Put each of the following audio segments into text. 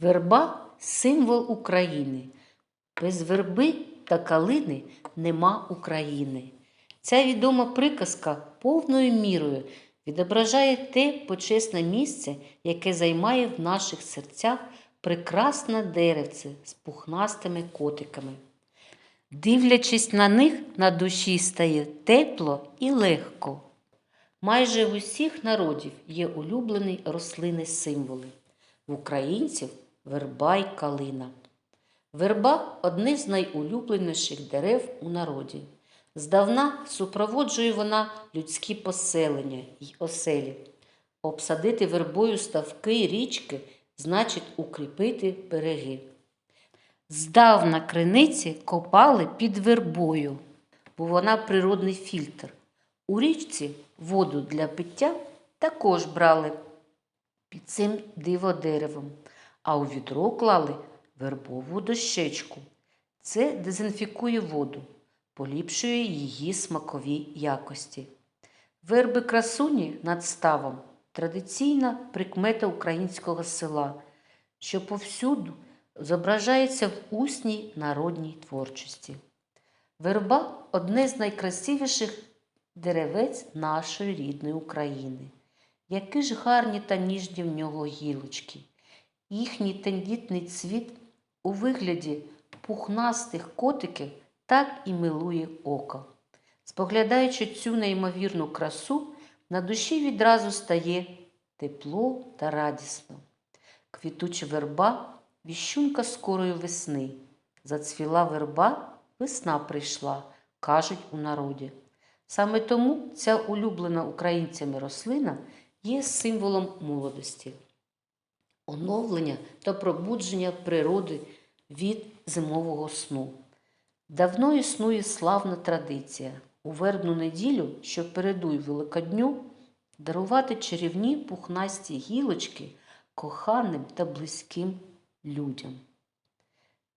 Верба символ України. Без верби та калини нема України. Ця відома приказка повною мірою відображає те почесне місце, яке займає в наших серцях прекрасне деревце з пухнастими котиками. Дивлячись на них, на душі стає тепло і легко. Майже в усіх народів є улюблені рослини символи. В українців верба й калина. Верба одне з найулюбленіших дерев у народі. Здавна супроводжує вона людські поселення й оселі. Обсадити вербою ставки й річки значить укріпити береги. Здавна криниці копали під вербою, бо вона природний фільтр. У річці воду для пиття також брали під цим диводеревом, а у відро клали вербову дощечку. Це дезінфікує воду, поліпшує її смакові якості. Верби красуні над ставом традиційна прикмета українського села, що повсюду зображається в усній народній творчості. Верба одне з найкрасивіших деревець нашої рідної України. Які ж гарні та ніжні в нього гілочки. Їхній тендітний цвіт у вигляді пухнастих котиків так і милує око. Споглядаючи цю неймовірну красу, на душі відразу стає тепло та радісно. Квітуча верба віщунка скорої весни. Зацвіла верба, весна прийшла, кажуть у народі. Саме тому ця улюблена українцями рослина є символом молодості, оновлення та пробудження природи від зимового сну. Давно існує славна традиція у вербну неділю, що передує Великодню, дарувати чарівні пухнасті гілочки коханим та близьким людям.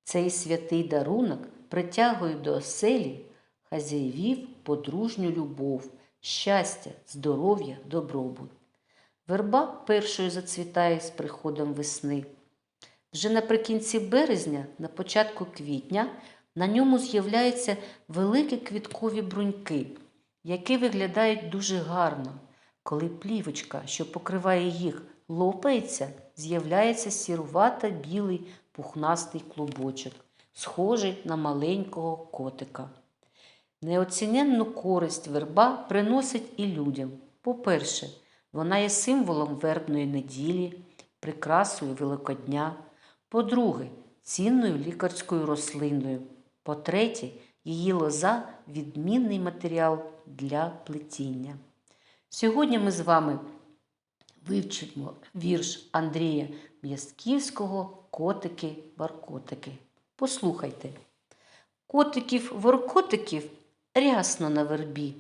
Цей святий дарунок притягує до оселі хазяївів подружню любов, щастя, здоров'я, добробут. Верба першою зацвітає з приходом весни. Вже наприкінці березня, на початку квітня, на ньому з'являються великі квіткові бруньки, які виглядають дуже гарно. Коли плівочка, що покриває їх, лопається, з'являється сірувата білий пухнастий клубочок, схожий на маленького котика. Неоціненну користь верба приносить і людям. По-перше, вона є символом вербної неділі, прикрасою Великодня. По-друге, цінною лікарською рослиною. По-третє, її лоза відмінний матеріал для плетіння. Сьогодні ми з вами вивчимо вірш Андрія М'ясківського Котики-баркотики. Послухайте. Котиків воркотиків рясно на вербі.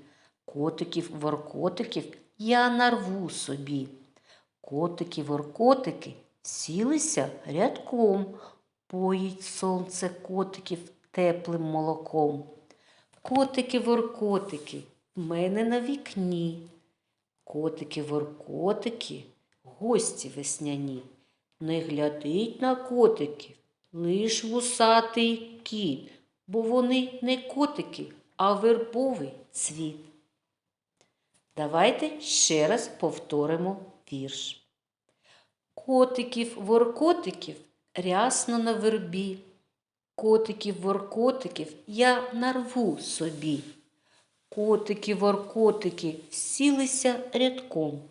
Котиків воркотиків я нарву собі. Котики воркотики сілися рядком, поїть сонце котиків теплим молоком. Котики воркотики в мене на вікні. Котики воркотики, гості весняні. Не глядить на котиків, лиш вусатий кіт, бо вони не котики, а вербовий цвіт. Давайте ще раз повторимо вірш. Котиків воркотиків рясно на вербі. Котиків воркотиків я нарву собі. Котики воркотики всілися рядком,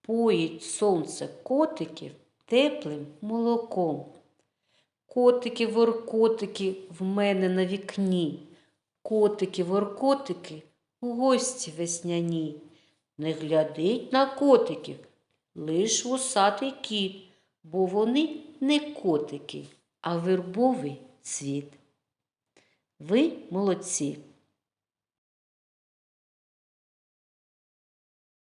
поїть сонце котиків теплим молоком. Котики воркотики в мене на вікні. Котики воркотики гості весняні. Не глядить на котиків, лиш вусатий кіт, бо вони не котики, а вербовий цвіт. Ви молодці.